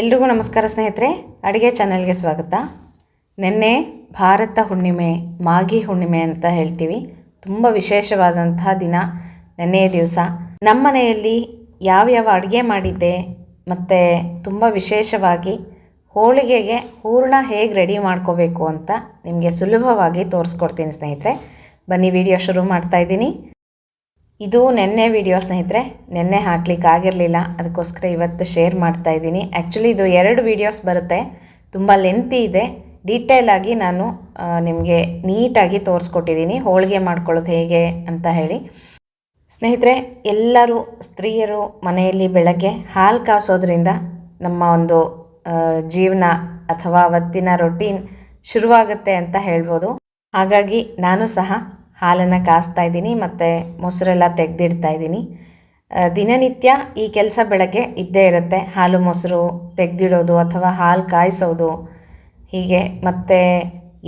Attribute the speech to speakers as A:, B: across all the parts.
A: ಎಲ್ರಿಗೂ ನಮಸ್ಕಾರ ಸ್ನೇಹಿತರೆ, ಅಡುಗೆ ಚಾನಲ್ಗೆ ಸ್ವಾಗತ. ನಿನ್ನೆ ಭಾರತ ಹುಣ್ಣಿಮೆ, ಮಾಘಿ ಹುಣ್ಣಿಮೆ ಅಂತ ಹೇಳ್ತೀವಿ. ತುಂಬ ವಿಶೇಷವಾದಂತಹ ದಿನ ನೆನ್ನೆಯ ದಿವಸ. ನಮ್ಮ ಮನೆಯಲ್ಲಿ ಯಾವ್ಯಾವ ಅಡುಗೆ ಮಾಡಿದ್ದೆ, ಮತ್ತು ತುಂಬ ವಿಶೇಷವಾಗಿ ಹೋಳಿಗೆಗೆ ಹೂರ್ಣ ಹೇಗೆ ರೆಡಿ ಮಾಡ್ಕೋಬೇಕು ಅಂತ ನಿಮಗೆ ಸುಲಭವಾಗಿ ತೋರಿಸ್ಕೊಡ್ತೀನಿ ಸ್ನೇಹಿತರೆ. ಬನ್ನಿ ವಿಡಿಯೋ ಶುರು ಮಾಡ್ತಾ ಇದ್ದೀನಿ. ಇದು ನೆನ್ನೆ ವಿಡಿಯೋ ಸ್ನೇಹಿತರೆ, ನೆನ್ನೆ ಹಾಕ್ಲಿಕ್ಕೆ ಆಗಿರಲಿಲ್ಲ. ಅದಕ್ಕೋಸ್ಕರ ಇವತ್ತು ಶೇರ್ ಮಾಡ್ತಾ ಇದ್ದೀನಿ. ಆ್ಯಕ್ಚುಲಿ ಇದು ಎರಡು ವಿಡಿಯೋಸ್ ಬರುತ್ತೆ. ತುಂಬ ಲೆಂತಿ ಇದೆ. ಡೀಟೇಲ್ ಆಗಿ ನಾನು ನಿಮಗೆ ನೀಟಾಗಿ ತೋರಿಸ್ಕೊಟ್ಟಿದ್ದೀನಿ. ಹೋಳಿಗೆ ಮಾಡ್ಕೊಳ್ಳೋದು ಹೇಗೆ ಅಂತ ಹೇಳಿ. ಸ್ನೇಹಿತರೆ, ಎಲ್ಲರೂ ಸ್ತ್ರೀಯರು ಮನೆಯಲ್ಲಿ ಬೆಳಗ್ಗೆ ಹಾಲು ಕಾಸೋದ್ರಿಂದ ನಮ್ಮ ಒಂದು ಜೀವನ ಅಥವಾ ಅವತ್ತಿನ ರೊಟೀನ್ ಶುರುವಾಗುತ್ತೆ ಅಂತ ಹೇಳ್ಬೋದು. ಹಾಗಾಗಿ ನಾನು ಸಹ ಹಾಲನ್ನು ಕಾಯಿಸ್ತಾ ಇದ್ದೀನಿ, ಮತ್ತು ಮೊಸರೆಲ್ಲ ತೆಗೆದಿಡ್ತಾ ಇದ್ದೀನಿ. ದಿನನಿತ್ಯ ಈ ಕೆಲಸ ಬೆಳಗ್ಗೆ ಇದ್ದೇ ಇರುತ್ತೆ. ಹಾಲು, ಮೊಸರು ತೆಗೆದಿಡೋದು ಅಥವಾ ಹಾಲು ಕಾಯಿಸೋದು. ಹೀಗೆ, ಮತ್ತು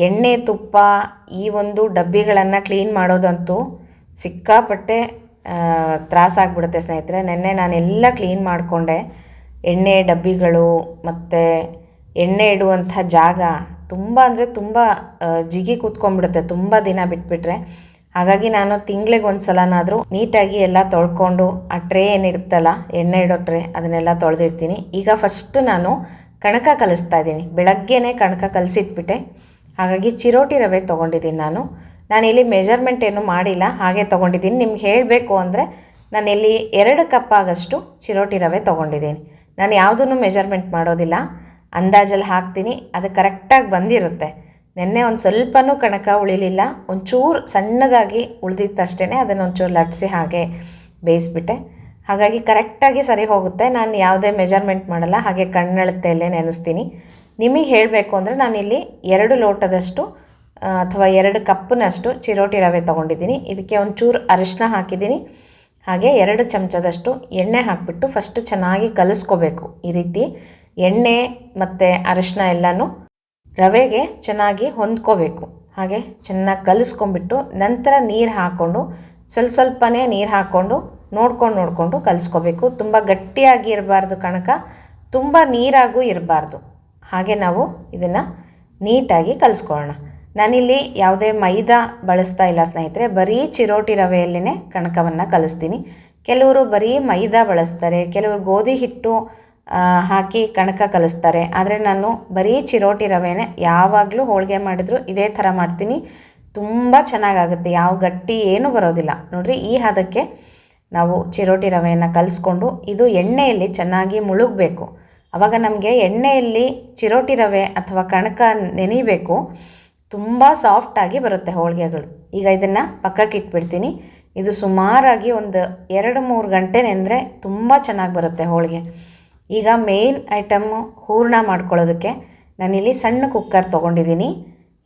A: ಎಣ್ಣೆ, ತುಪ್ಪ ಈ ಒಂದು ಡಬ್ಬಿಗಳನ್ನು ಕ್ಲೀನ್ ಮಾಡೋದಂತೂ ಸಿಕ್ಕಾಪಟ್ಟೆ ತ್ರಾಸಾಗ್ಬಿಡುತ್ತೆ ಸ್ನೇಹಿತರೆ. ನಿನ್ನೆ ನಾನೆಲ್ಲ ಕ್ಲೀನ್ ಮಾಡಿಕೊಂಡೆ. ಎಣ್ಣೆ, ಡಬ್ಬಿಗಳು, ಮತ್ತು ಎಣ್ಣೆ ಇಡುವಂಥ ಜಾಗ ತುಂಬ ಅಂದರೆ ತುಂಬ ಜಿಗಿ ಕೂತ್ಕೊಂಡ್ಬಿಡುತ್ತೆ. ತುಂಬ ದಿನ ಬಿಟ್ಬಿಟ್ರೆ. ಹಾಗಾಗಿ ನಾನು ತಿಂಗಳಿಗೆ ಒಂದು ಸಲನಾದರೂ ನೀಟಾಗಿ ಎಲ್ಲ ತೊಳ್ಕೊಂಡು ಆ ಟ್ರೇ ಏನಿರುತ್ತಲ್ಲ, ಎಣ್ಣೆ ಇಡೋ ಟ್ರೇ ಅದನ್ನೆಲ್ಲ ತೊಳೆದಿರ್ತೀನಿ ಈಗ ಫಸ್ಟ್ ನಾನು ಕಣಕ ಕಲಿಸ್ತಾ ಇದ್ದೀನಿ. ಬೆಳಗ್ಗೆನೇ ಕಣಕ ಕಲಿಸಿಟ್ಬಿಟ್ಟೆ. ಹಾಗಾಗಿ ಚಿರೋಟಿ ರವೆ ತೊಗೊಂಡಿದ್ದೀನಿ ನಾನು. ನಾನಿಲ್ಲಿ ಮೆಜರ್ಮೆಂಟ್ ಏನು ಮಾಡಿಲ್ಲ, ಹಾಗೆ ತೊಗೊಂಡಿದ್ದೀನಿ. ನಿಮ್ಗೆ ಹೇಳಬೇಕು ಅಂದರೆ ಇಲ್ಲಿ ಎರಡು ಕಪ್ ಆಗಷ್ಟು ಚಿರೋಟಿ ರವೆ ತೊಗೊಂಡಿದ್ದೀನಿ. ನಾನು ಯಾವುದನ್ನು ಮೆಜರ್ಮೆಂಟ್ ಮಾಡೋದಿಲ್ಲ, ಅಂದಾಜಲ್ಲಿ ಹಾಕ್ತೀನಿ. ಅದು ಕರೆಕ್ಟಾಗಿ ಬಂದಿರುತ್ತೆ. ನಿನ್ನೆ ಒಂದು ಸ್ವಲ್ಪನೂ ಕಣಕ ಉಳಿಲಿಲ್ಲ. ಒಂಚೂರು ಸಣ್ಣದಾಗಿ ಉಳಿದಿತ್ತಷ್ಟೇ ಅದನ್ನು ಒಂಚೂರು ಲಟ್ಸಿ ಹಾಗೆ ಬೇಯಿಸ್ಬಿಟ್ಟೆ. ಹಾಗಾಗಿ ಕರೆಕ್ಟಾಗಿ ಸರಿ ಹೋಗುತ್ತೆ. ನಾನು ಯಾವುದೇ ಮೆಜರ್ಮೆಂಟ್ ಮಾಡಲ್ಲ, ಹಾಗೆ ಕಣ್ಣಳತೆಯಲ್ಲೇ ನೆನೆಸ್ತೀನಿ. ನಿಮಗೆ ಹೇಳಬೇಕು ಅಂದರೆ ನಾನಿಲ್ಲಿ ಎರಡು ಲೋಟದಷ್ಟು ಅಥವಾ ಎರಡು ಕಪ್ನಷ್ಟು ಚಿರೋಟಿ ರವೆ ತೊಗೊಂಡಿದ್ದೀನಿ. ಇದಕ್ಕೆ ಒಂಚೂರು ಅರಿಶಿನ ಹಾಕಿದ್ದೀನಿ. ಹಾಗೆ ಎರಡು ಚಮಚದಷ್ಟು ಎಣ್ಣೆ ಹಾಕಿಬಿಟ್ಟು ಫಸ್ಟ್ ಚೆನ್ನಾಗಿ ಕಲಿಸ್ಕೋಬೇಕು ಈ ರೀತಿ. ಎಣ್ಣೆ ಮತ್ತು ಅರಿಶಿನ ಎಲ್ಲನೂ ರವೆಗೆ ಚೆನ್ನಾಗಿ ಹೊಂದ್ಕೋಬೇಕು. ಹಾಗೆ ಚೆನ್ನಾಗಿ ಕಲಿಸ್ಕೊಂಬಿಟ್ಟು ನಂತರ ನೀರು ಹಾಕ್ಕೊಂಡು ಸ್ವಲ್ಪ ಸ್ವಲ್ಪನೇ ನೀರು ಹಾಕ್ಕೊಂಡು ನೋಡ್ಕೊಂಡು ನೋಡಿಕೊಂಡು ಕಲಿಸ್ಕೋಬೇಕು. ತುಂಬ ಗಟ್ಟಿಯಾಗಿ ಇರಬಾರ್ದು ಕಣಕ. ತುಂಬ ನೀರಾಗೂ ಇರಬಾರ್ದು. ಹಾಗೆ ನಾವು ಇದನ್ನು ನೀಟಾಗಿ ಕಲಿಸ್ಕೊಳ್ಳೋಣ. ನಾನಿಲ್ಲಿ ಯಾವುದೇ ಮೈದಾ ಬಳಸ್ತಾ ಇಲ್ಲ ಸ್ನೇಹಿತರೆ. ಬರೀ ಚಿರೋಟಿ ರವೆಯಲ್ಲೇ ಕಣಕವನ್ನು ಕಲಿಸ್ತೀನಿ. ಕೆಲವರು ಬರೀ ಮೈದಾ ಬಳಸ್ತಾರೆ, ಕೆಲವರು ಗೋಧಿ ಹಿಟ್ಟು ಹಾಕಿ ಕಣಕ ಕಲಿಸ್ತಾರೆ. ಆದರೆ ನಾನು ಬರೀ ಚಿರೋಟಿ ರವೆನೇ ಯಾವಾಗಲೂ ಹೋಳಿಗೆ ಮಾಡಿದ್ರು ಇದೇ ಥರ ಮಾಡ್ತೀನಿ. ತುಂಬ ಚೆನ್ನಾಗಾಗುತ್ತೆ. ಯಾವ ಗಟ್ಟಿ ಏನೂ ಬರೋದಿಲ್ಲ. ನೋಡಿರಿ, ಈ ಹದಕ್ಕೆ ನಾವು ಚಿರೋಟಿ ರವೆಯನ್ನು ಕಲಿಸ್ಕೊಂಡು ಇದು ಎಣ್ಣೆಯಲ್ಲಿ ಚೆನ್ನಾಗಿ ಮುಳುಗಬೇಕು. ಆವಾಗ ನಮಗೆ ಎಣ್ಣೆಯಲ್ಲಿ ಚಿರೋಟಿ ರವೆ ಅಥವಾ ಕಣಕ ನೆನಿಬೇಕು, ತುಂಬ ಸಾಫ್ಟಾಗಿ ಬರುತ್ತೆ ಹೋಳಿಗೆಗಳು. ಈಗ ಇದನ್ನು ಪಕ್ಕಕ್ಕೆ ಇಟ್ಬಿಡ್ತೀನಿ. ಇದು ಸುಮಾರಾಗಿ ಒಂದು ಎರಡು ಮೂರು ಗಂಟೆ ನೆಂದರೆ ತುಂಬ ಚೆನ್ನಾಗಿ ಬರುತ್ತೆ ಹೋಳಿಗೆ. ಈಗ ಮೇನ್ ಐಟಮ್ಮು ಹೂರ್ಣ ಮಾಡ್ಕೊಳ್ಳೋದಕ್ಕೆ ನಾನಿಲ್ಲಿ ಸಣ್ಣ ಕುಕ್ಕರ್ ತೊಗೊಂಡಿದ್ದೀನಿ.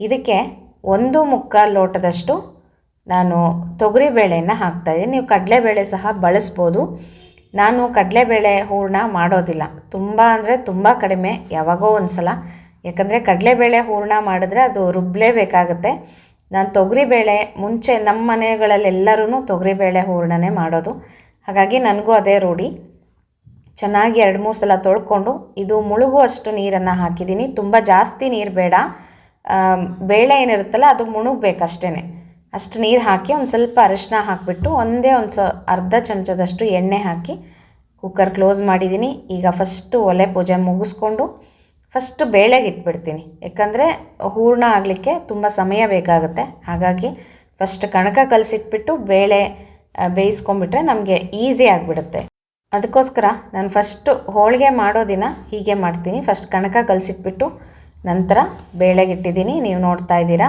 A: ಇದಕ್ಕೆ ಒಂದು ಮುಕ್ಕಾಲು ಲೋಟದಷ್ಟು ನಾನು ತೊಗರಿಬೇಳೆಯನ್ನು ಹಾಕ್ತಾಯಿದ್ದೀನಿ ನೀವು ಕಡಲೆಬೇಳೆ ಸಹ ಬಳಸ್ಬೋದು. ನಾನು ಕಡಲೆಬೇಳೆ ಹೂರ್ಣ ಮಾಡೋದಿಲ್ಲ. ತುಂಬ ಅಂದರೆ ತುಂಬ ಕಡಿಮೆ, ಯಾವಾಗೋ ಒಂದು ಸಲ ಯಾಕಂದರೆ ಕಡಲೆಬೇಳೆ ಹೂರ್ಣ ಮಾಡಿದ್ರೆ ಅದು ರುಬ್ಬಲೇಬೇಕಾಗತ್ತೆ ನಾನು ತೊಗರಿಬೇಳೆ ಮುಂಚೆ ನಮ್ಮ ಮನೆಗಳಲ್ಲೆಲ್ಲರೂ ತೊಗರಿಬೇಳೆ ಹೂರಣನೇ ಮಾಡೋದು. ಹಾಗಾಗಿ ನನಗೂ ಅದೇ ರೂಢಿ. ಚೆನ್ನಾಗಿ ಎರಡು ಮೂರು ಸಲ ತೊಳ್ಕೊಂಡು ಇದು ಮುಳುಗುವಷ್ಟು ನೀರನ್ನು ಹಾಕಿದ್ದೀನಿ. ತುಂಬ ಜಾಸ್ತಿ ನೀರು ಬೇಡ. ಬೇಳೆ ಏನಿರುತ್ತಲ್ಲ ಅದು ಮುಳುಗಬೇಕಷ್ಟೇ ಅಷ್ಟು ನೀರು ಹಾಕಿ ಒಂದು ಸ್ವಲ್ಪ ಅರಿಶಿನ ಹಾಕಿಬಿಟ್ಟು ಒಂದೇ ಒಂದು ಸ, ಅರ್ಧ ಚಮಚದಷ್ಟು ಎಣ್ಣೆ ಹಾಕಿ ಕುಕ್ಕರ್ ಕ್ಲೋಸ್ ಮಾಡಿದ್ದೀನಿ. ಈಗ ಫಸ್ಟು ಒಲೆ ಪೂಜೆ ಮುಗಿಸ್ಕೊಂಡು ಫಸ್ಟು ಬೇಳೆಗೆ ಇಟ್ಬಿಡ್ತೀನಿ. ಯಾಕಂದರೆ ಹೂರ್ಣ ಆಗಲಿಕ್ಕೆ ತುಂಬ ಸಮಯ ಬೇಕಾಗುತ್ತೆ. ಹಾಗಾಗಿ ಫಸ್ಟ್ ಕಣಕ ಕಲಸಿಟ್ಬಿಟ್ಟು ಬೇಳೆ ಬೇಯಿಸ್ಕೊಂಬಿಟ್ರೆ ನಮಗೆ ಈಸಿ ಆಗಿಬಿಡುತ್ತೆ. ಅದಕ್ಕೋಸ್ಕರ ನಾನು ಫಸ್ಟು ಹೋಳಿಗೆ ಮಾಡೋ ದಿನ ಹೀಗೆ ಮಾಡ್ತೀನಿ. ಫಸ್ಟ್ ಕಣಕ ಕಲಸಿಟ್ಬಿಟ್ಟು ನಂತರ ಬೇಳೆಗಿಟ್ಟಿದ್ದೀನಿ. ನೀವು ನೋಡ್ತಾ ಇದ್ದೀರಾ.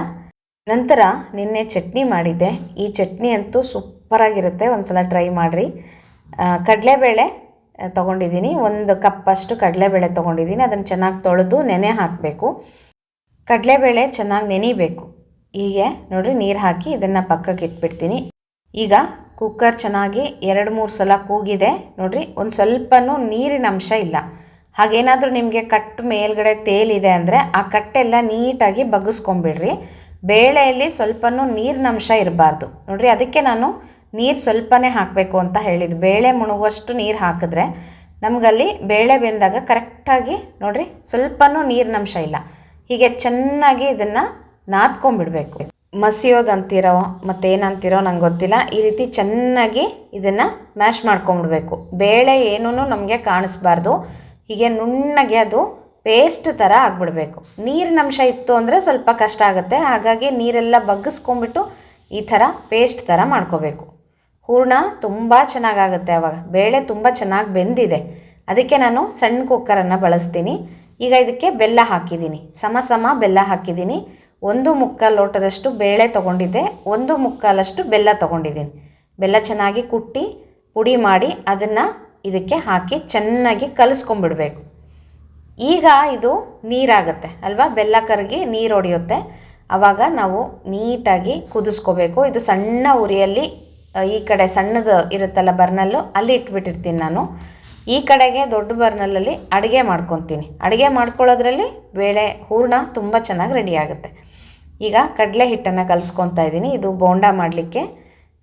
A: ನಂತರ ನಿನ್ನೆ ಚಟ್ನಿ ಮಾಡಿದ್ದೆ. ಈ ಚಟ್ನಿ ಅಂತೂ ಸೂಪರಾಗಿರುತ್ತೆ. ಒಂದು ಸಲ ಟ್ರೈ ಮಾಡಿರಿ ಕಡಲೆಬೇಳೆ ತೊಗೊಂಡಿದ್ದೀನಿ. ಒಂದು ಕಪ್ಪಷ್ಟು ಕಡಲೆಬೇಳೆ ತೊಗೊಂಡಿದ್ದೀನಿ. ಅದನ್ನು ಚೆನ್ನಾಗಿ ತೊಳೆದು ನೆನೆ ಹಾಕಬೇಕು. ಕಡಲೆಬೇಳೆ ಚೆನ್ನಾಗಿ ನೆನಿಬೇಕು. ಹೀಗೆ ನೋಡಿರಿ ನೀರು ಹಾಕಿ ಇದನ್ನು ಪಕ್ಕಕ್ಕೆ ಇಟ್ಬಿಡ್ತೀನಿ ಈಗ ಕುಕ್ಕರ್ ಚೆನ್ನಾಗಿ ಎರಡು ಮೂರು ಸಲ ಕೂಗಿದೆ. ನೋಡಿರಿ, ಒಂದು ಸ್ವಲ್ಪನೂ ನೀರಿನ ಅಂಶ ಇಲ್ಲ. ಹಾಗೇನಾದರೂ ನಿಮಗೆ ಕಟ್ಟು ಮೇಲ್ಗಡೆ ತೇಲಿದೆ ಅಂದರೆ ಆ ಕಟ್ಟೆಲ್ಲ ನೀಟಾಗಿ ಬಗ್ಗಿಸ್ಕೊಂಬಿಡ್ರಿ ಬೇಳೆಯಲ್ಲಿ ಸ್ವಲ್ಪನೂ ನೀರಿನ ಅಂಶ ಇರಬಾರ್ದು. ನೋಡಿರಿ, ಅದಕ್ಕೆ ನಾನು ನೀರು ಸ್ವಲ್ಪನೇ ಹಾಕಬೇಕು ಅಂತ ಹೇಳಿದ್ದು. ಬೇಳೆ ಮುಳುಗುವಷ್ಟು ನೀರು ಹಾಕಿದ್ರೆ ನಮಗಲ್ಲಿ ಬೇಳೆ ಬೆಂದಾಗ ಕರೆಕ್ಟಾಗಿ ನೋಡಿರಿ, ಸ್ವಲ್ಪನೂ ನೀರಿನಂಶ ಇಲ್ಲ. ಹೀಗೆ ಚೆನ್ನಾಗಿ ಇದನ್ನು ನಾದ್ಕೊಂಡ್ಬಿಡ್ಬೇಕು. ಮಸಿಯೋದು ಅಂತೀರೋ ಮತ್ತು ಏನಂತೀರೋ ನಂಗೆ ಗೊತ್ತಿಲ್ಲ. ಈ ರೀತಿ ಚೆನ್ನಾಗಿ ಇದನ್ನು ಮ್ಯಾಶ್ ಮಾಡ್ಕೊಂಬಿಡ್ಬೇಕು. ಬೇಳೆ ಏನೂ ನಮಗೆ ಕಾಣಿಸ್ಬಾರ್ದು. ಹೀಗೆ ನುಣ್ಣಗೆ ಅದು ಪೇಸ್ಟ್ ಥರ ಆಗಿಬಿಡ್ಬೇಕು. ನೀರಿನಂಶ ಇತ್ತು ಅಂದರೆ ಸ್ವಲ್ಪ ಕಷ್ಟ ಆಗುತ್ತೆ. ಹಾಗಾಗಿ ನೀರೆಲ್ಲ ಬಗ್ಗಿಸ್ಕೊಂಬಿಟ್ಟು ಈ ಥರ ಪೇಸ್ಟ್ ಥರ ಮಾಡ್ಕೋಬೇಕು. ಹೂರ್ಣ ತುಂಬ ಚೆನ್ನಾಗಾಗುತ್ತೆ ಅವಾಗ. ಬೇಳೆ ತುಂಬ ಚೆನ್ನಾಗಿ ಬೆಂದಿದೆ. ಅದಕ್ಕೆ ನಾನು ಸಣ್ಣ ಕುಕ್ಕರನ್ನು ಬಳಸ್ತೀನಿ. ಈಗ ಇದಕ್ಕೆ ಬೆಲ್ಲ ಹಾಕಿದ್ದೀನಿ. ಸಮ ಸಮ ಬೆಲ್ಲ ಹಾಕಿದ್ದೀನಿ. ಒಂದು ಮುಕ್ಕಾಲು ಲೋಟದಷ್ಟು ಬೇಳೆ ತೊಗೊಂಡಿದ್ದೆ, ಒಂದು ಮುಕ್ಕಾಲಷ್ಟು ಬೆಲ್ಲ ತೊಗೊಂಡಿದ್ದೀನಿ. ಬೆಲ್ಲ ಚೆನ್ನಾಗಿ ಕುಟ್ಟಿ, ಪುಡಿ ಮಾಡಿ ಅದನ್ನು ಇದಕ್ಕೆ ಹಾಕಿ ಚೆನ್ನಾಗಿ ಕಲಿಸ್ಕೊಂಬಿಡ್ಬೇಕು. ಈಗ ಇದು ನೀರಾಗುತ್ತೆ, ಅಲ್ವಾ? ಬೆಲ್ಲ ಕರಗಿ ನೀರು ಹೊಡೆಯುತ್ತೆ. ಆವಾಗ ನಾವು ನೀಟಾಗಿ ಕುದಿಸ್ಕೋಬೇಕು. ಇದು ಸಣ್ಣ ಉರಿಯಲ್ಲಿ ಈ ಕಡೆ ಸಣ್ಣದು ಇರುತ್ತಲ್ಲ ಬರ್ನಲ್ಲು, ಅಲ್ಲಿ ಇಟ್ಬಿಟ್ಟಿರ್ತೀನಿ ನಾನು. ಈ ಕಡೆಗೆ ದೊಡ್ಡ ಬರ್ನಲ್ಲಲ್ಲಿ ಅಡುಗೆ ಮಾಡ್ಕೊತೀನಿ. ಅಡುಗೆ ಮಾಡ್ಕೊಳ್ಳೋದ್ರಲ್ಲಿ ಬೇಳೆ ಹೂರ್ಣ ತುಂಬ ಚೆನ್ನಾಗಿ ರೆಡಿ ಆಗುತ್ತೆ. ಈಗ ಕಡಲೆ ಹಿಟ್ಟನ್ನು ಕಲಿಸ್ಕೊತಾ ಇದ್ದೀನಿ. ಇದು ಬೋಂಡ ಮಾಡಲಿಕ್ಕೆ.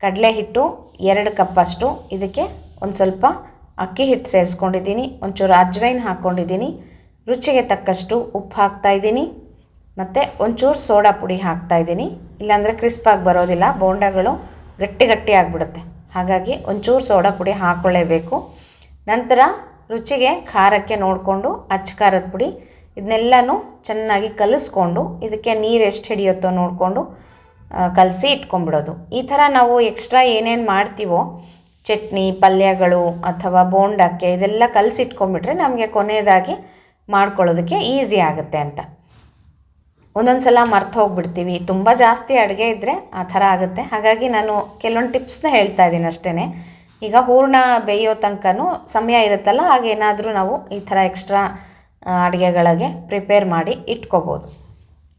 A: ಕಡಲೆ ಹಿಟ್ಟು ಎರಡು ಕಪ್ಪಷ್ಟು. ಇದಕ್ಕೆ ಒಂದು ಸ್ವಲ್ಪ ಅಕ್ಕಿ ಹಿಟ್ಟು ಸೇರಿಸ್ಕೊಂಡಿದ್ದೀನಿ. ಒಂಚೂರು ಅಜ್ವೈನ್ ಹಾಕ್ಕೊಂಡಿದ್ದೀನಿ. ರುಚಿಗೆ ತಕ್ಕಷ್ಟು ಉಪ್ಪು ಹಾಕ್ತಾ ಇದ್ದೀನಿ. ಮತ್ತು ಒಂಚೂರು ಸೋಡಾ ಪುಡಿ ಹಾಕ್ತಾ ಇದ್ದೀನಿ. ಇಲ್ಲಾಂದರೆ ಕ್ರಿಸ್ಪಾಗಿ ಬರೋದಿಲ್ಲ. ಬೋಂಡಗಳು ಗಟ್ಟಿ ಗಟ್ಟಿ ಆಗಿಬಿಡುತ್ತೆ. ಹಾಗಾಗಿ ಒಂಚೂರು ಸೋಡಾ ಪುಡಿ ಹಾಕ್ಕೊಳ್ಳೇಬೇಕು ನಂತರ ರುಚಿಗೆ ಖಾರಕ್ಕೆ ನೋಡಿಕೊಂಡು ಅಚ್ಚ ಖಾರದ ಪುಡಿ ಇದನ್ನೆಲ್ಲನೂ ಚೆನ್ನಾಗಿ ಕಲಿಸ್ಕೊಂಡು, ಇದಕ್ಕೆ ನೀರು ಎಷ್ಟು ಹಿಡಿಯುತ್ತೋ ನೋಡಿಕೊಂಡು ಕಲಸಿ ಇಟ್ಕೊಂಡ್ಬಿಡೋದು. ಈ ಥರ ನಾವು ಎಕ್ಸ್ಟ್ರಾ ಏನೇನು ಮಾಡ್ತೀವೋ, ಚಟ್ನಿ, ಪಲ್ಯಗಳು ಅಥವಾ ಬೋಂಡಕ್ಕೆ ಇದೆಲ್ಲ ಕಲಸಿ ಇಟ್ಕೊಂಡ್ಬಿಟ್ರೆ ನಮಗೆ ಕೊನೆಯದಾಗಿ ಮಾಡ್ಕೊಳ್ಳೋದಕ್ಕೆ ಈಸಿ ಆಗುತ್ತೆ ಅಂತ. ಒಂದೊಂದು ಸಲ ಮರ್ತು ಹೋಗ್ಬಿಡ್ತೀವಿ. ತುಂಬ ಜಾಸ್ತಿ ಅಡುಗೆ ಇದ್ದರೆ ಆ ಥರ ಆಗುತ್ತೆ. ಹಾಗಾಗಿ ನಾನು ಕೆಲವೊಂದು ಟಿಪ್ಸ್ನ ಹೇಳ್ತಾ ಇದ್ದೀನಿ ಅಷ್ಟೇ ಈಗ ಹೂರ್ಣ ಬೇಯೋ ತನಕನೂ ಸಮಯ ಇರುತ್ತಲ್ಲ, ಹಾಗೇನಾದರೂ ನಾವು ಈ ಥರ ಎಕ್ಸ್ಟ್ರಾ ಅಡುಗೆಗಳಿಗೆ ಪ್ರಿಪೇರ್ ಮಾಡಿ ಇಟ್ಕೋಬೋದು.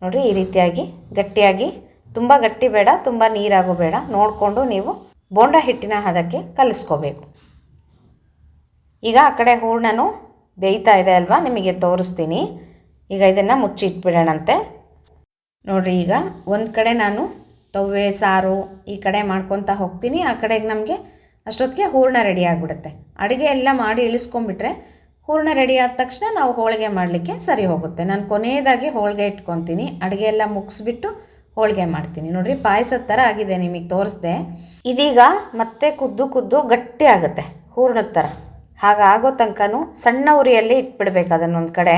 A: ನೋಡಿರಿ ಈ ರೀತಿಯಾಗಿ ಗಟ್ಟಿಯಾಗಿ, ತುಂಬ ಗಟ್ಟಿ ಬೇಡ, ತುಂಬ ನೀರಾಗೂ ಬೇಡ, ನೋಡಿಕೊಂಡು ನೀವು ಬೋಂಡ ಹಿಟ್ಟಿನ ಹದಕ್ಕೆ ಕಲಿಸ್ಕೋಬೇಕು. ಈಗ ಆ ಕಡೆ ಹೂರ್ಣನು ಬೇಯ್ತಾ ಇದೆ ಅಲ್ವಾ, ನಿಮಗೆ ತೋರಿಸ್ತೀನಿ. ಈಗ ಇದನ್ನು ಮುಚ್ಚಿ ಇಟ್ಬಿಡೋಣಂತೆ. ನೋಡಿರಿ ಈಗ ಒಂದು ಕಡೆ ನಾನು ತವ್ವೆ, ಸಾರು ಈ ಕಡೆ ಮಾಡ್ಕೊತಾ ಹೋಗ್ತೀನಿ. ಆ ಕಡೆಗೆ ನಮಗೆ ಅಷ್ಟೊತ್ತಿಗೆ ಹೂರ್ಣ ರೆಡಿ ಆಗಿಬಿಡುತ್ತೆ. ಅಡುಗೆ ಎಲ್ಲ ಮಾಡಿ ಇಳಿಸ್ಕೊಂಡ್ಬಿಟ್ರೆ ಹೂರ್ಣ ರೆಡಿ ಆದ ತಕ್ಷಣ ನಾವು ಹೋಳಿಗೆ ಮಾಡಲಿಕ್ಕೆ ಸರಿ ಹೋಗುತ್ತೆ. ನಾನು ಕೊನೆಯದಾಗಿ ಹೋಳಿಗೆ ಇಟ್ಕೊತೀನಿ. ಅಡುಗೆ ಎಲ್ಲ ಮುಗಿಸ್ಬಿಟ್ಟು ಹೋಳಿಗೆ ಮಾಡ್ತೀನಿ. ನೋಡಿರಿ ಪಾಯಸದ ಥರ ಆಗಿದೆ ನಿಮಗೆ ತೋರಿಸ್ದೆ. ಇದೀಗ ಮತ್ತೆ ಕುದ್ದು ಕುದ್ದು ಗಟ್ಟಿ ಆಗುತ್ತೆ ಹೂರ್ಣದ ಥರ ಹಾಗಾಗೋ ತನಕನೂ ಸಣ್ಣ ಉರಿಯಲ್ಲಿ ಇಟ್ಬಿಡ್ಬೇಕು ಅದನ್ನೊಂದು ಕಡೆ.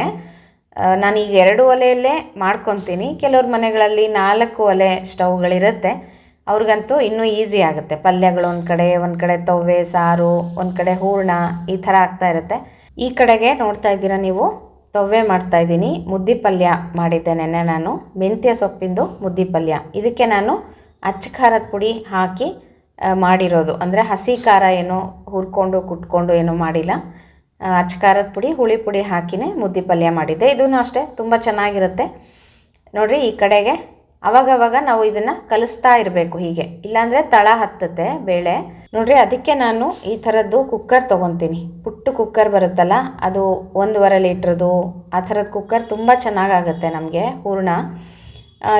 A: ನಾನು ನಾನೀಗ ಎರಡು ಒಲೆಯಲ್ಲೇ ಮಾಡ್ಕೊತೀನಿ. ಕೆಲವ್ರ ಮನೆಗಳಲ್ಲಿ ನಾಲ್ಕು ಒಲೆ ಸ್ಟವ್ಗಳಿರುತ್ತೆ. ಅವ್ರಿಗಂತೂ ಇನ್ನೂ ಈಸಿ ಆಗುತ್ತೆ. ಪಲ್ಯಗಳು ಒಂದು ಕಡೆ ಒಂದು ಕಡೆ ತವ್ವೆ, ಸಾರು, ಒಂದು ಕಡೆ ಹೂರ್ಣ ಈ ಥರ ಆಗ್ತಾ ಇರುತ್ತೆ. ಈ ಕಡೆಗೆ ನೋಡ್ತಾ ಇದ್ದೀರಾ ನೀವು? ತವ್ವೆ ಮಾಡ್ತಾ ಇದ್ದೀನಿ. ಮುದ್ದಿ ಪಲ್ಯ ಮಾಡಿದ್ದೆ ನೆನ್ನೆ ನಾನು. ಮೆಂತ್ಯ ಸೊಪ್ಪಿಂದು ಮುದ್ದಿ ಪಲ್ಯ. ಇದಕ್ಕೆ ನಾನು ಅಚ್ಚ ಖಾರದ ಪುಡಿ ಹಾಕಿ ಮಾಡಿರೋದು. ಅಂದರೆ ಹಸಿ ಖಾರ ಏನೋ ಹುರ್ಕೊಂಡು, ಕುಟ್ಕೊಂಡು ಏನೂ ಮಾಡಿಲ್ಲ. ಅಚ್ಚ ಖಾರದ ಪುಡಿ, ಹುಳಿ ಪುಡಿ ಹಾಕಿನೇ ಮುದ್ದಿ ಪಲ್ಯ ಮಾಡಿದ್ದೆ. ಇದೂ ಅಷ್ಟೇ, ತುಂಬ ಚೆನ್ನಾಗಿರುತ್ತೆ. ನೋಡಿರಿ, ಈ ಕಡೆಗೆ ಅವಾಗವಾಗ ನಾವು ಇದನ್ನು ಕಲಿಸ್ತಾ ಇರಬೇಕು ಹೀಗೆ. ಇಲ್ಲಾಂದರೆ ತಳ ಹತ್ತುತ್ತೆ ಬೇಳೆ. ನೋಡಿರಿ, ಅದಕ್ಕೆ ನಾನು ಈ ಥರದ್ದು ಕುಕ್ಕರ್ ತೊಗೊತೀನಿ. ಪುಟ್ಟು ಕುಕ್ಕರ್ ಬರುತ್ತಲ್ಲ, ಅದು ಒಂದೂವರೆ ಲೀಟ್ರದ್ದು, ಆ ಥರದ ಕುಕ್ಕರ್ ತುಂಬ ಚೆನ್ನಾಗಾಗುತ್ತೆ ನಮಗೆ, ಹೂರ್ಣ.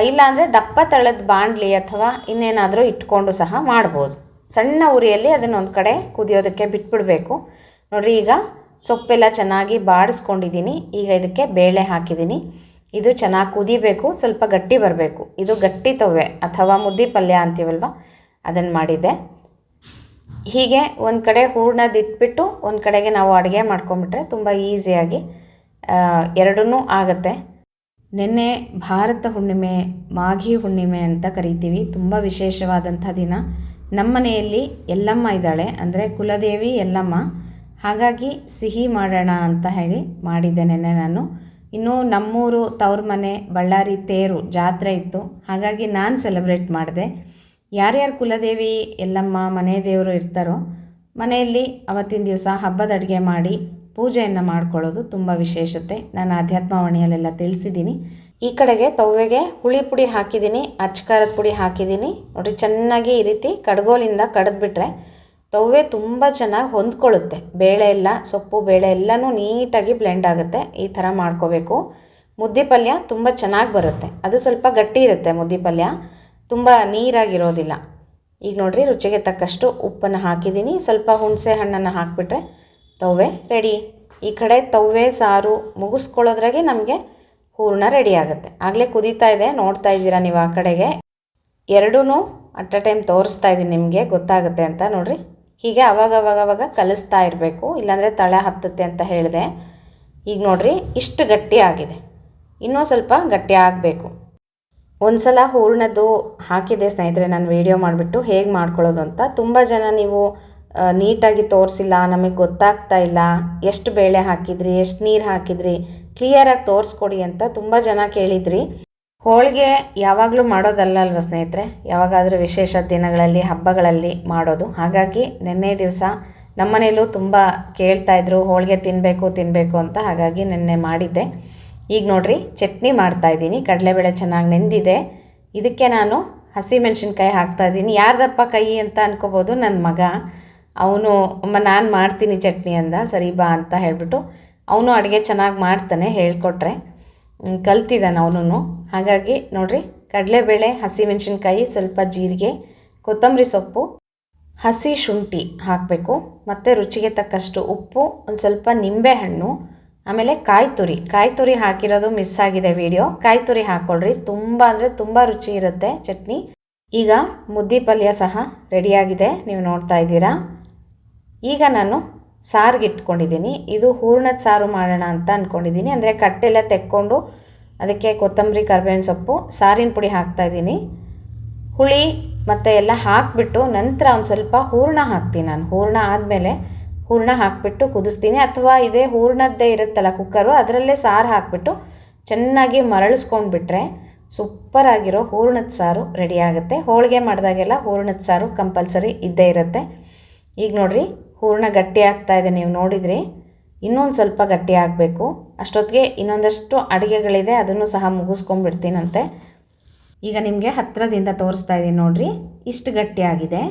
A: ಇಲ್ಲಾಂದರೆ ದಪ್ಪ ತಳದ ಬಾಣಲಿ ಅಥವಾ ಇನ್ನೇನಾದರೂ ಇಟ್ಕೊಂಡು ಸಹ ಮಾಡ್ಬೋದು. ಸಣ್ಣ ಉರಿಯಲ್ಲಿ ಅದನ್ನ ಒಂದು ಕಡೆ ಕುದಿಯೋದಕ್ಕೆ ಬಿಟ್ಬಿಡಬೇಕು. ನೋಡಿರಿ, ಈಗ ಸೊಪ್ಪೆಲ್ಲ ಚೆನ್ನಾಗಿ ಬಾಡಿಸ್ಕೊಂಡಿದ್ದೀನಿ. ಈಗ ಇದಕ್ಕೆ ಬೇಳೆ ಹಾಕಿದ್ದೀನಿ. ಇದು ಚೆನ್ನಾಗಿ ಕುದಿಬೇಕು, ಸ್ವಲ್ಪ ಗಟ್ಟಿ ಬರಬೇಕು. ಇದು ಗಟ್ಟಿ ತೊವೆ ಅಥವಾ ಮುದ್ದಿ ಪಲ್ಯ ಅಂತೀವಲ್ವ ಅದನ್ನು ಮಾಡಿದ್ದೆ. ಹೀಗೆ ಒಂದು ಕಡೆ ಹೂರ್ಣದಿಟ್ಬಿಟ್ಟು ಒಂದು ಕಡೆಗೆ ನಾವು ಅಡುಗೆ ಮಾಡ್ಕೊಂಬಿಟ್ರೆ ತುಂಬ ಈಸಿಯಾಗಿ ಎರಡೂ ಆಗುತ್ತೆ. ನಿನ್ನೆ ಭಾರತ ಹುಣ್ಣಿಮೆ, ಮಾಘಿ ಹುಣ್ಣಿಮೆ ಅಂತ ಕರಿತೀವಿ. ತುಂಬ ವಿಶೇಷವಾದಂಥ ದಿನ. ನಮ್ಮ ಮನೆಯಲ್ಲಿ ಎಲ್ಲಮ್ಮ ಇದ್ದಾಳೆ, ಅಂದರೆ ಕುಲದೇವಿ ಎಲ್ಲಮ್ಮ. ಹಾಗಾಗಿ ಸಿಹಿ ಮಾಡೋಣ ಅಂತ ಹೇಳಿ ಮಾಡಿದ್ದೆ ನಿನ್ನೆ ನಾನು. ಇನ್ನು ನಮ್ಮೂರು ತವ್ರ ಮನೆ, ಬಳ್ಳಾರಿ, ತೇರು ಜಾತ್ರೆ ಇತ್ತು. ಹಾಗಾಗಿ ನಾನು ಸೆಲೆಬ್ರೇಟ್ ಮಾಡಿದೆ. ಯಾರ್ಯಾರು ಕುಲದೇವಿ, ಎಲ್ಲಮ್ಮ, ಮನೆ ದೇವರು ಇರ್ತಾರೋ, ಮನೆಯಲ್ಲಿ ಅವತ್ತಿನ ದಿವಸ ಹಬ್ಬದ ಅಡುಗೆ ಮಾಡಿ ಪೂಜೆಯನ್ನು ಮಾಡ್ಕೊಳ್ಳೋದು ತುಂಬ ವಿಶೇಷತೆ. ನಾನು ಆಧ್ಯಾತ್ಮವಾಣಿಯಲ್ಲೆಲ್ಲ ತಿಳಿಸಿದ್ದೀನಿ. ಈ ಕಡೆಗೆ ತವ್ವೆಗೆ ಹುಳಿ ಪುಡಿ ಹಾಕಿದ್ದೀನಿ ಅಚ್ಚಕಾರದ ಪುಡಿ ಹಾಕಿದ್ದೀನಿ. ನೋಡಿ ಚೆನ್ನಾಗಿ ಈ ರೀತಿ ಕಡ್ಗೋಲಿಂದ ಕಡಿದ್ಬಿಟ್ರೆ ತವ್ವೆ ತುಂಬ ಚೆನ್ನಾಗಿ ಹೊಂದ್ಕೊಳ್ಳುತ್ತೆ. ಬೇಳೆ ಎಲ್ಲ, ಸೊಪ್ಪು, ಬೇಳೆ ಎಲ್ಲನೂ ನೀಟಾಗಿ ಬ್ಲೆಂಡ್ ಆಗುತ್ತೆ. ಈ ಥರ ಮಾಡ್ಕೋಬೇಕು. ಮುದ್ದೆ ಪಲ್ಯ ತುಂಬ ಚೆನ್ನಾಗಿ ಬರುತ್ತೆ. ಅದು ಸ್ವಲ್ಪ ಗಟ್ಟಿ ಇರುತ್ತೆ ಮುದ್ದೆ ಪಲ್ಯ. ತುಂಬ ನೀರಾಗಿರೋದಿಲ್ಲ. ಈಗ ನೋಡಿರಿ ರುಚಿಗೆ ತಕ್ಕಷ್ಟು ಉಪ್ಪನ್ನು ಹಾಕಿದ್ದೀನಿ. ಸ್ವಲ್ಪ ಹುಣಸೆ ಹಣ್ಣನ್ನು ಹಾಕಿಬಿಟ್ರೆ ತವ್ವೆ ರೆಡಿ. ಈ ಕಡೆ ತವ್ವೆ, ಸಾರು ಮುಗಿಸ್ಕೊಳ್ಳೋದ್ರಾಗೆ ನಮಗೆ ಹೂರ್ಣ ರೆಡಿ ಆಗುತ್ತೆ. ಆಗಲೇ ಕುದೀತಾ ಇದೆ. ನೋಡ್ತಾ ಇದ್ದೀರಾ ನೀವು ಆ ಕಡೆಗೆ. ಎರಡೂ ಅಟ್ ಅ ಟೈಮ್ ತೋರಿಸ್ತಾ ಇದ್ದೀನಿ ನಿಮಗೆ. ಗೊತ್ತಾಗುತ್ತೆ ಅಂತ ನೋಡಿರಿ. ಹೀಗೆ ಅವಾಗ ಅವಾಗ ಅವಾಗ ಕಲಿಸ್ತಾ ಇರಬೇಕು. ಇಲ್ಲಾಂದರೆ ತಳೆ ಹತ್ತುತ್ತೆ ಅಂತ ಹೇಳಿದೆ. ಈಗ ನೋಡಿರಿ ಇಷ್ಟು ಗಟ್ಟಿ ಆಗಿದೆ. ಇನ್ನೂ ಸ್ವಲ್ಪ ಗಟ್ಟಿ ಆಗಬೇಕು. ಒಂದು ಸಲ ಹೂರಣದ್ದು ಹಾಕಿದೆ ಸ್ನೇಹಿತರೆ, ನಾನು ವಿಡಿಯೋ ಮಾಡಿಬಿಟ್ಟು ಹೇಗೆ ಮಾಡ್ಕೊಳ್ಳೋದು ಅಂತ. ತುಂಬ ಜನ ನೀವು ನೀಟಾಗಿ ತೋರಿಸಿಲ್ಲ, ನಮಗೆ ಗೊತ್ತಾಗ್ತಾ ಇಲ್ಲ, ಎಷ್ಟು ಬೇಳೆ ಹಾಕಿದ್ರಿ, ಎಷ್ಟು ನೀರು ಹಾಕಿದ್ರಿ ಕ್ಲಿಯರಾಗಿ ತೋರಿಸ್ಕೊಡಿ ಅಂತ ತುಂಬ ಜನ ಕೇಳಿದ್ರಿ. ಹೋಳಿಗೆ ಯಾವಾಗಲೂ ಮಾಡೋದಲ್ಲ ಅಲ್ವಾ ಸ್ನೇಹಿತರೆ? ಯಾವಾಗಾದರೂ ವಿಶೇಷ ದಿನಗಳಲ್ಲಿ, ಹಬ್ಬಗಳಲ್ಲಿ ಮಾಡೋದು. ಹಾಗಾಗಿ ನಿನ್ನೆ ದಿವಸ ನಮ್ಮನೇಲೂ ತುಂಬ ಕೇಳ್ತಾಯಿದ್ರು ಹೋಳಿಗೆ ತಿನ್ನಬೇಕು ತಿನ್ನಬೇಕು ಅಂತ. ಹಾಗಾಗಿ ನಿನ್ನೆ ಮಾಡಿದ್ದೆ. ಈಗ ನೋಡ್ರಿ, ಚಟ್ನಿ ಮಾಡ್ತಾಯಿದ್ದೀನಿ ಕಡಲೆಬೇಳೆ ಚೆನ್ನಾಗಿ ನೆಂದಿದೆ. ಇದಕ್ಕೆ ನಾನು ಹಸಿಮೆಣ್ಸಿನ್ಕಾಯಿ ಹಾಕ್ತಾಯಿದ್ದೀನಿ ಯಾರ್ದಪ್ಪ ಕೈ ಅಂತ ಅನ್ಕೋಬೋದು ನನ್ನ ಮಗ. ಅವನು ಅಮ್ಮ ನಾನು ಮಾಡ್ತೀನಿ ಚಟ್ನಿ ಅಂದ. ಸರಿ ಬಾ ಅಂತ ಹೇಳಿಬಿಟ್ಟು ಅವನು ಅಡುಗೆ ಚೆನ್ನಾಗಿ ಮಾಡ್ತಾನೆ, ಹೇಳಿಕೊಟ್ರೆ. ಕಲ್ತಿದ್ದಾನೆ ಅವನು ಹಾಗಾಗಿ ನೋಡ್ರಿ, ಕಡಲೆಬೇಳೆ ಹಸಿಮೆಣ್ಸಿನ್ಕಾಯಿ ಸ್ವಲ್ಪ ಜೀರಿಗೆ, ಕೊತ್ತಂಬರಿ ಸೊಪ್ಪು, ಹಸಿ ಶುಂಠಿ ಹಾಕಬೇಕು. ಮತ್ತು ರುಚಿಗೆ ತಕ್ಕಷ್ಟು ಉಪ್ಪು, ಒಂದು ಸ್ವಲ್ಪ ನಿಂಬೆಹಣ್ಣು ಆಮೇಲೆ ಕಾಯಿ ತುರಿ. ಕಾಯಿ ತುರಿ ಹಾಕಿರೋದು ಮಿಸ್ ಆಗಿದೆ ವಿಡಿಯೋ ಕಾಯಿ ತುರಿ ಹಾಕ್ಕೊಳ್ರಿ ತುಂಬ ಅಂದರೆ ತುಂಬ ರುಚಿ ಇರುತ್ತೆ ಚಟ್ನಿ. ಈಗ ಮುದ್ದೆ ಪಲ್ಯ ಸಹ ರೆಡಿಯಾಗಿದೆ ನೀವು ನೋಡ್ತಾ ಇದ್ದೀರಾ? ಈಗ ನಾನು ಸಾರಿಗೆ ಇಟ್ಕೊಂಡಿದ್ದೀನಿ. ಇದು ಹೂರ್ಣದ ಸಾರು ಮಾಡೋಣ ಅಂತ ಅಂದ್ಕೊಂಡಿದ್ದೀನಿ ಅಂದರೆ ಕಟ್ಟೆಲ್ಲ ತೆಕ್ಕೊಂಡು ಅದಕ್ಕೆ ಕೊತ್ತಂಬರಿ, ಕರ್ಬೇವಿನ ಸೊಪ್ಪು, ಸಾರಿನ ಪುಡಿ ಹಾಕ್ತಾಯಿದ್ದೀನಿ ಹುಳಿ ಮತ್ತು ಎಲ್ಲ ಹಾಕಿಬಿಟ್ಟು ನಂತರ ಒಂದು ಸ್ವಲ್ಪ ಹೂರಣ ಹಾಕ್ತೀನಿ ನಾನು. ಹೂರಣ ಆದಮೇಲೆ ಹೂರಣ ಹಾಕಿಬಿಟ್ಟು ಕುದಿಸ್ತೀನಿ. ಅಥವಾ ಇದೇ ಹೂರಣದ್ದೇ ಇರುತ್ತಲ್ಲ ಕುಕ್ಕರು ಅದರಲ್ಲೇ ಸಾರು ಹಾಕಿಬಿಟ್ಟು ಚೆನ್ನಾಗಿ ಮರಳಿಸ್ಕೊಂಡ್ಬಿಟ್ರೆ ಸೂಪರಾಗಿರೋ ಹೂರಣದ ಸಾರು ರೆಡಿ ಆಗುತ್ತೆ. ಹೋಳಿಗೆ ಮಾಡಿದಾಗೆಲ್ಲ ಹೂರಣದ ಸಾರು ಕಂಪಲ್ಸರಿ ಇದ್ದೇ ಇರುತ್ತೆ. ಈಗ ನೋಡಿರಿ, ಹೂರಣ ಗಟ್ಟಿ ಆಗ್ತಾ ಇದೆ, ನೀವು ನೋಡಿದ್ರಿ. ಇನ್ನೊಂದು ಸ್ವಲ್ಪ ಗಟ್ಟಿ ಆಗಬೇಕು. ಅಷ್ಟೊತ್ತಿಗೆ ಇನ್ನೊಂದಷ್ಟು ಅಡುಗೆಗಳಿದೆ, ಅದನ್ನು ಸಹ ಮುಗಿಸ್ಕೊಂಡ್ಬಿಡ್ತೀನಂತೆ. ಈಗ ನಿಮಗೆ ಹತ್ತಿರದಿಂದ ತೋರಿಸ್ತಾ ಇದ್ದೀನಿ ನೋಡಿರಿ, ಇಷ್ಟು ಗಟ್ಟಿಯಾಗಿದೆ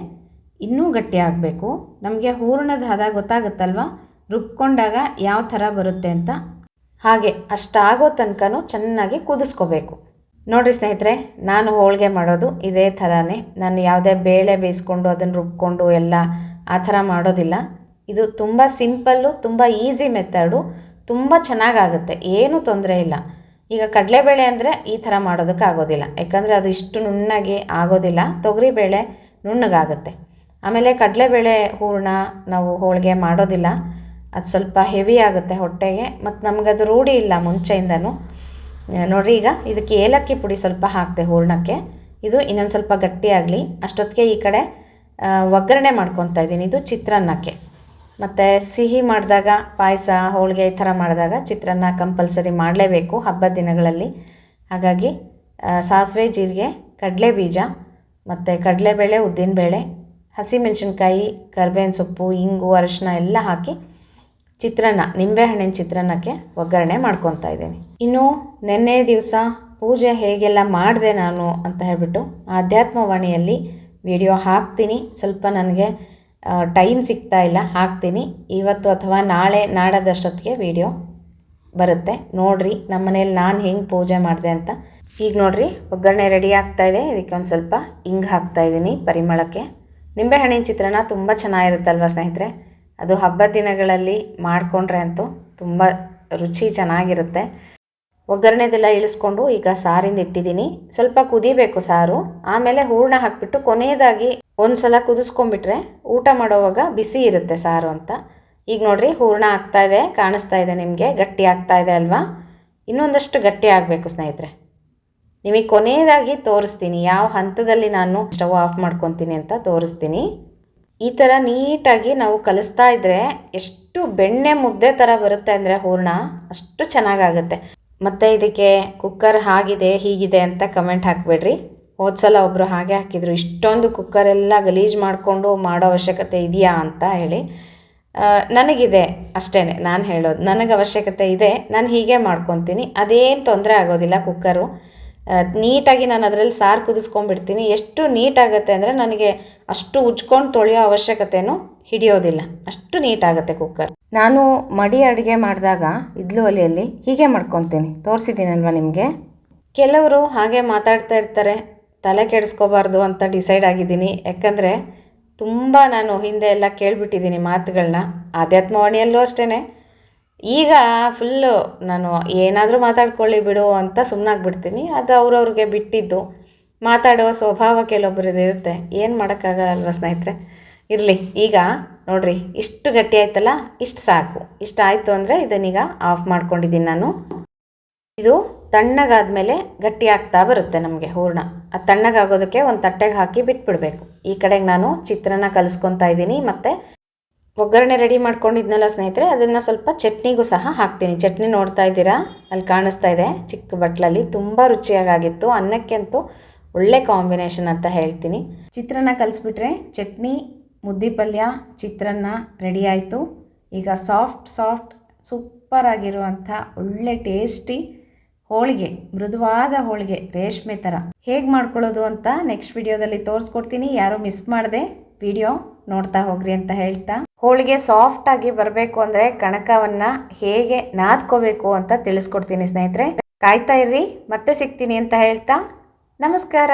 A: ಇನ್ನೂ ಗಟ್ಟಿ ಆಗಬೇಕು. ನಮಗೆ ಹೂರಣದ ಹದ ಗೊತ್ತಾಗುತ್ತಲ್ವ? ರುಬ್ಕೊಂಡಾಗ ಯಾವ ಥರ ಬರುತ್ತೆ ಅಂತ? ಹಾಗೆ ಅಷ್ಟಾಗೋ ತನಕನೂ ಚೆನ್ನಾಗಿ ಕುದಿಸ್ಕೋಬೇಕು. ನೋಡಿರಿ ಸ್ನೇಹಿತರೆ, ನಾನು ಹೋಳಿಗೆ ಮಾಡೋದು ಇದೇ ಥರನೇ. ನಾನು ಯಾವುದೇ ಬೇಳೆ ಬೇಯಿಸ್ಕೊಂಡು ಅದನ್ನು ರುಬ್ಕೊಂಡು ಎಲ್ಲ ಆ ಥರ ಮಾಡೋದಿಲ್ಲ. ಇದು ತುಂಬ ಸಿಂಪಲ್ಲು, ತುಂಬ ಈಸಿ ಮೆಥಡು, ತುಂಬ ಚೆನ್ನಾಗಾಗುತ್ತೆ. ಏನೂ ತೊಂದರೆ ಇಲ್ಲ. ಈಗ ಕಡಲೆಬೇಳೆ ಅಂದರೆ ಈ ಥರ ಮಾಡೋದಕ್ಕೆ ಆಗೋದಿಲ್ಲ. ಯಾಕಂದರೆ ಅದು ಇಷ್ಟು ನುಣ್ಣಗೆ ಆಗೋದಿಲ್ಲ. ತೊಗರಿಬೇಳೆ ನುಣ್ಣಗಾಗುತ್ತೆ. ಆಮೇಲೆ ಕಡಲೆಬೇಳೆ ಹೂರಣ ನಾವು ಹೋಳಿಗೆ ಮಾಡೋದಿಲ್ಲ. ಅದು ಸ್ವಲ್ಪ ಹೆವಿ ಆಗುತ್ತೆ ಹೊಟ್ಟೆಗೆ ಮತ್ತು ಅದು ರೂಢಿ ಇಲ್ಲ ಮುಂಚೆಯಿಂದನೂ. ನೋಡಿರಿ ಈಗ ಇದಕ್ಕೆ ಏಲಕ್ಕಿ ಪುಡಿ ಸ್ವಲ್ಪ ಹಾಕಿದೆ ಹೂರ್ಣಕ್ಕೆ. ಇದು ಇನ್ನೊಂದು ಸ್ವಲ್ಪ ಗಟ್ಟಿಯಾಗಲಿ ಅಷ್ಟೊತ್ತಿಗೆ ಈ ಕಡೆ ಒಗ್ಗರಣೆ ಮಾಡ್ಕೊತಾ ಇದ್ದೀನಿ. ಇದು ಚಿತ್ರಾನ್ನಕ್ಕೆ. ಮತ್ತು ಸಿಹಿ ಮಾಡಿದಾಗ ಪಾಯಸ, ಹೋಳಿಗೆ ಈ ಥರ ಮಾಡಿದಾಗ ಚಿತ್ರಾನ್ನ ಕಂಪಲ್ಸರಿ ಮಾಡಲೇಬೇಕು ಹಬ್ಬದ ದಿನಗಳಲ್ಲಿ. ಹಾಗಾಗಿ ಸಾಸಿವೆ, ಜೀರಿಗೆ ಕಡಲೆ ಬೀಜ ಮತ್ತು ಕಡಲೆಬೇಳೆ, ಉದ್ದಿನಬೇಳೆ ಹಸಿಮೆಣಸಿನ್ಕಾಯಿ, ಕರ್ಬೇವಿನ ಸೊಪ್ಪು, ಇಂಗು, ಅರಶಿನ ಎಲ್ಲ ಹಾಕಿ ಚಿತ್ರಾನ್ನ ನಿಂಬೆಹಣ್ಣಿನ ಚಿತ್ರಾನ್ನಕ್ಕೆ ಒಗ್ಗರಣೆ ಮಾಡ್ಕೊತಾ ಇದ್ದೀನಿ. ಇನ್ನು ನೆನ್ನೆ ದಿವಸ ಪೂಜೆ ಹೇಗೆಲ್ಲ ಮಾಡಿದೆ ನಾನು ಅಂತ ಹೇಳ್ಬಿಟ್ಟು ಆಧ್ಯಾತ್ಮವಾಣಿಯಲ್ಲಿ ವಿಡಿಯೋ ಹಾಕ್ತೀನಿ. ಸ್ವಲ್ಪ ನನಗೆ ಟೈಮ್ ಸಿಗ್ತಾ ಇಲ್ಲ, ಹಾಕ್ತೀನಿ. ಇವತ್ತು ಅಥವಾ ನಾಳೆ ನಾಡದಷ್ಟೊತ್ತಿಗೆ ವಿಡಿಯೋ ಬರುತ್ತೆ. ನೋಡ್ರಿ, ನಮ್ಮ ಮನೇಲಿ ನಾನು ಹೆಂಗೆ ಪೂಜೆ ಮಾಡಿದೆ ಅಂತ. ಈಗ ನೋಡ್ರಿ, ಒಗ್ಗರಣೆ ರೆಡಿ ಆಗ್ತಾ ಇದೆ. ಇದಕ್ಕೆ ಒಂದು ಸ್ವಲ್ಪ ಹಿಂಗೆ ಹಾಕ್ತಾ ಇದ್ದೀನಿ, ಪರಿಮಳಕ್ಕೆ. ನಿಂಬೆಹಣ್ಣಿನ ಚಿತ್ರಾನ್ನ ತುಂಬ ಚೆನ್ನಾಗಿರುತ್ತಲ್ವ ಸ್ನೇಹಿತರೆ? ಅದು ಹಬ್ಬದ ದಿನಗಳಲ್ಲಿ ಮಾಡಿಕೊಂಡ್ರೆ ಅಂತೂ ತುಂಬ ರುಚಿ ಚೆನ್ನಾಗಿರುತ್ತೆ. ಒಗ್ಗರಣೆದೆಲ್ಲ ಇಳಿಸ್ಕೊಂಡು ಈಗ ಸಾರಿಂದ ಇಟ್ಟಿದ್ದೀನಿ. ಸ್ವಲ್ಪ ಕುದಿಬೇಕು ಸಾರು. ಆಮೇಲೆ ಹೂರಣ ಹಾಕ್ಬಿಟ್ಟು ಕೊನೆಯದಾಗಿ ಒಂದು ಸಲ ಕುದಿಸ್ಕೊಂಡ್ಬಿಟ್ರೆ ಊಟ ಮಾಡೋವಾಗ ಬಿಸಿ ಇರುತ್ತೆ ಸಾರು ಅಂತ. ಈಗ ನೋಡಿರಿ, ಹೂರಣ ಆಗ್ತಾ ಇದೆ, ಕಾಣಿಸ್ತಾ ಇದೆ ನಿಮಗೆ, ಗಟ್ಟಿ ಆಗ್ತಾ ಇದೆ ಅಲ್ವಾ? ಇನ್ನೊಂದಷ್ಟು ಗಟ್ಟಿ ಆಗಬೇಕು ಸ್ನೇಹಿತರೆ. ನಿಮಗೆ ಕೊನೆಯದಾಗಿ ತೋರಿಸ್ತೀನಿ. ಯಾವ ಹಂತದಲ್ಲಿ ನಾನು ಸ್ಟವ್ ಆಫ್ ಮಾಡ್ಕೊತೀನಿ ಅಂತ ತೋರಿಸ್ತೀನಿ. ಈ ಥರ ನೀಟಾಗಿ ನಾವು ಕಲಿಸ್ತಾ ಇದ್ದರೆ ಎಷ್ಟು ಬೆಣ್ಣೆ ಮುದ್ದೆ ಥರ ಬರುತ್ತೆ ಅಂದರೆ ಹೂರ್ಣ ಅಷ್ಟು ಚೆನ್ನಾಗಾಗುತ್ತೆ. ಮತ್ತು ಇದಕ್ಕೆ ಕುಕ್ಕರ್ ಹಾಗಿದೆ, ಹೀಗಿದೆ ಅಂತ ಕಮೆಂಟ್ ಹಾಕಬೇಡ್ರಿ. ಹೋದ್ಸಲ ಒಬ್ಬರು ಹಾಗೆ ಹಾಕಿದರು. ಇಷ್ಟೊಂದು ಕುಕ್ಕರೆಲ್ಲ ಗಲೀಜು ಮಾಡಿಕೊಂಡು ಮಾಡೋ ಅವಶ್ಯಕತೆ ಇದೆಯಾ ಅಂತ ಹೇಳಿ. ನನಗಿದೆ ಅಷ್ಟೇ ನಾನು ಹೇಳೋದು. ನನಗೆ ಅವಶ್ಯಕತೆ ಇದೆ. ನಾನು ಹೀಗೆ ಮಾಡ್ಕೊತೀನಿ. ಅದೇನು ತೊಂದರೆ ಆಗೋದಿಲ್ಲ ಕುಕ್ಕರು. ನೀಟಾಗಿ ನಾನು ಅದರಲ್ಲಿ ಸಾರು ಕುದಿಸ್ಕೊಂಡ್ಬಿಡ್ತೀನಿ. ಎಷ್ಟು ನೀಟಾಗುತ್ತೆ ಅಂದರೆ ನನಗೆ ಅಷ್ಟು ಉಜ್ಕೊಂಡು ತೊಳೆಯೋ ಅವಶ್ಯಕತೆನೂ ಹಿಡಿಯೋದಿಲ್ಲ. ಅಷ್ಟು ನೀಟಾಗುತ್ತೆ ಕುಕ್ಕರ್ ನಾನು ಮಡಿ ಅಡುಗೆ ಮಾಡಿದಾಗ ಇದ್ಲು ಒಲೆಯಲ್ಲಿ ಹೀಗೆ ಮಾಡ್ಕೊತೀನಿ. ತೋರಿಸಿದ್ದೀನಲ್ವ ನಿಮಗೆ? ಕೆಲವರು ಹಾಗೆ ಮಾತಾಡ್ತಾ ಇರ್ತಾರೆ. ತಲೆ ಕೆಡಿಸ್ಕೋಬಾರ್ದು ಅಂತ ಡಿಸೈಡ್ ಆಗಿದ್ದೀನಿ. ಯಾಕಂದರೆ ತುಂಬ ನಾನು ಹಿಂದೆ ಎಲ್ಲ ಕೇಳಿಬಿಟ್ಟಿದ್ದೀನಿ ಮಾತುಗಳನ್ನ ಆಧ್ಯಾತ್ಮವಾಣಿಯಲ್ಲೂ ಅಷ್ಟೇ ಈಗ ಫುಲ್ಲು ನಾನು ಏನಾದರೂ ಮಾತಾಡ್ಕೊಳ್ಳಿ ಬಿಡು ಅಂತ ಸುಮ್ಮನಾಗ್ಬಿಡ್ತೀನಿ ಅದು ಅವ್ರವ್ರಿಗೆ ಬಿಟ್ಟಿದ್ದು. ಮಾತಾಡುವ ಸ್ವಭಾವ ಕೆಲವೊಬ್ಬರದ್ದು ಇರುತ್ತೆ. ಏನು ಮಾಡೋಕ್ಕಾಗಲ್ವ ಸ್ನೇಹಿತರೆ? ಇರಲಿ, ಈಗ ನೋಡಿರಿ, ಇಷ್ಟು ಗಟ್ಟಿ ಆಯ್ತಲ್ಲ? ಇಷ್ಟು ಸಾಕು. ಇಷ್ಟು ಆಯಿತು ಅಂದರೆ ಇದನ್ನೀಗ ಆಫ್ ಮಾಡ್ಕೊಂಡಿದ್ದೀನಿ ನಾನು. ಇದು ತಣ್ಣಗಾದ್ಮೇಲೆ ಗಟ್ಟಿ ಆಗ್ತಾ ಬರುತ್ತೆ ನಮಗೆ ಹೂರ್ಣ. ಅದು ತಣ್ಣಗಾಗೋದಕ್ಕೆ ಒಂದು ತಟ್ಟೆಗೆ ಹಾಕಿ ಬಿಟ್ಬಿಡಬೇಕು. ಈ ಕಡೆಗೆ ನಾನು ಚಿತ್ರಾನ್ನ ಕಲಿಸ್ಕೊತಾ ಇದ್ದೀನಿ ಮತ್ತು ಒಗ್ಗರಣೆ ರೆಡಿ ಮಾಡ್ಕೊಂಡಿದ್ನಲ್ಲ ಸ್ನೇಹಿತರೆ, ಅದನ್ನು ಸ್ವಲ್ಪ ಚಟ್ನಿಗೂ ಸಹ ಹಾಕ್ತೀನಿ. ಚಟ್ನಿ ನೋಡ್ತಾ ಇದ್ದೀರಾ? ಅಲ್ಲಿ ಕಾಣಿಸ್ತಾ ಇದೆ. ಚಿಕ್ಕ ಬಟ್ಲಲ್ಲಿ ತುಂಬ ರುಚಿಯಾಗಿತ್ತು ಅನ್ನಕ್ಕೆ ಅಂತೂ ಒಳ್ಳೆ ಕಾಂಬಿನೇಷನ್ ಅಂತ ಹೇಳ್ತೀನಿ. ಚಿತ್ರಾನ್ನ ಕಲಿಸ್ಬಿಟ್ರೆ ಚಟ್ನಿ, ಮುದ್ದೆ ಪಲ್ಯ, ಚಿತ್ರಾನ್ನ ರೆಡಿ ಆಯಿತು. ಈಗ ಸಾಫ್ಟ್ ಸಾಫ್ಟ್ ಸೂಪರ್ ಆಗಿರುವಂಥ ಒಳ್ಳೆ ಟೇಸ್ಟಿ ಹೋಳಿಗೆ, ಮೃದುವಾದ ಹೋಳಿಗೆ, ರೇಷ್ಮೆ ಥರ ಹೇಗೆ ಮಾಡ್ಕೊಳ್ಳೋದು ಅಂತ ನೆಕ್ಸ್ಟ್ ವಿಡಿಯೋದಲ್ಲಿ ತೋರಿಸ್ಕೊಡ್ತೀನಿ. ಯಾರೂ ಮಿಸ್ ಮಾಡಿದೆ ವಿಡಿಯೋ ನೋಡ್ತಾ ಹೋಗ್ರಿ ಅಂತ ಹೇಳ್ತಾ. ಹೋಳಿಗೆ ಸಾಫ್ಟಾಗಿ ಬರಬೇಕು ಅಂದರೆ ಕಣಕವನ್ನು ಹೇಗೆ ನಾದ್ಕೋಬೇಕು ಅಂತ ತಿಳಿಸ್ಕೊಡ್ತೀನಿ ಸ್ನೇಹಿತರೆ. ಕಾಯ್ತಾ ಇರ್ರಿ, ಮತ್ತೆ ಸಿಗ್ತೀನಿ ಅಂತ ಹೇಳ್ತಾ ನಮಸ್ಕಾರ.